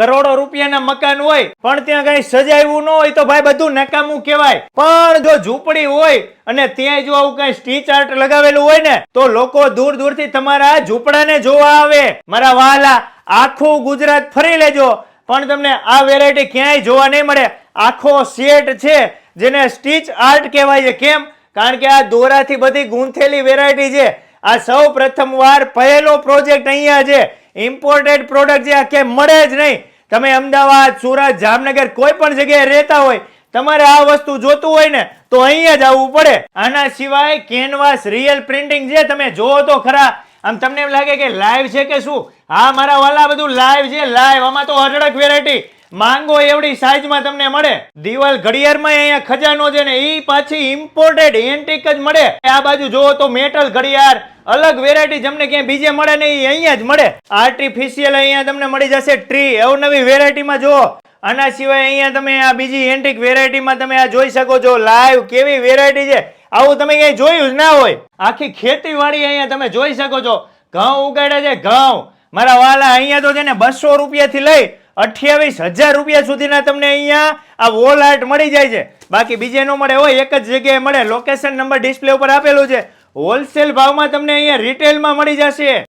કરોડો રૂપિયાના મકાન હોય, પણ ત્યાં કઈ સજાવ્યું ન હોય તો ભાઈ બધું નકામું કહેવાય. પણ જો ઝૂંપડી હોય અને ત્યાં જો આવું કઈ સ્ટીચ આર્ટ લગાવેલું હોય ને, તો લોકો દૂર દૂરથી તમારા ઝૂંપડાને જોવા આવે. મારા વાલા, આખું ગુજરાત ફરી લેજો. પણ તમને આ વેરાયટી ક્યાંય જોવા નહીં મળે. આખો સેટ છે, જેને સ્ટીચ આર્ટ કહેવાય છે. કેમ? કારણ કે આ દોરાથી બધી ગૂંથેલી વેરાયટી છે. આ સૌ પ્રથમ વાર પહેલો પ્રોજેક્ટ અહીંયા છે. ઇમ્પોર્ટેડ પ્રોડક્ટ જે આ ક્યાંય મળે જ નહીં. તમે અમદાવાદ, સુરત, જામનગર કોઈ પણ જગ્યાએ રહેતા હોય, તમારે આ વસ્તુ જોતું હોય ને, તો અહીંયા જ આવવું પડે. આના સિવાય કેનવાસ રિયલ પ્રિન્ટિંગ છે તમે જોવો તો ખરા, આમ તમને એમ લાગે કે લાઈવ છે કે શું? હા, મારા વાલા બધું લાઈવ છે, લાઈવ. આમાં તો અઢળક વેરાયટી માંગો એવડી સાઈઝમાં તમને મળે. દિવાલ ઘડિયાળમાં અહીંયા ખજાનો છે ને એ પાછી ઇમ્પોર્ટેડ એન્ટિક જ મળે. આ બાજુ જોવો તો મેટલ ઘડિયાળ, અલગ વેરાયટી તમને ક્યાંય બીજે મળે ને એ અહીંયા જ મળે. આર્ટિફિશિયલ અહીંયા તમને મળી જશે ટ્રી અવનવી વેરાયટીમાં જુઓ. આના સિવાય અહીંયા તમે આ બીજી એન્ટિક વેરાયટીમાં તમે આ જોઈ શકો છો. લાઈવ કેવી વેરાયટી છે. આવું તમે ક્યાંય જોયું જ ના હોય. આખી ખેતીવાડી અહીંયા તમે જોઈ શકો છો. ઘઉં ઉગાડ્યા છે, ઘઉં. મારા વાલા અહીંયા તો છે ને બસો રૂપિયાથી લઈ અઠ્યાવીસ હજાર રૂપિયા સુધીના તમને અહીંયા આ વોલ આર્ટ મળી જાય છે. બાકી બીજે ન મળે હોય, એક જ જગ્યાએ મળે. લોકેશન નંબર ડિસ્પ્લે ઉપર આપેલું છે. હોલસેલ ભાવમાં તમને અહીંયા રિટેલમાં મળી જશે.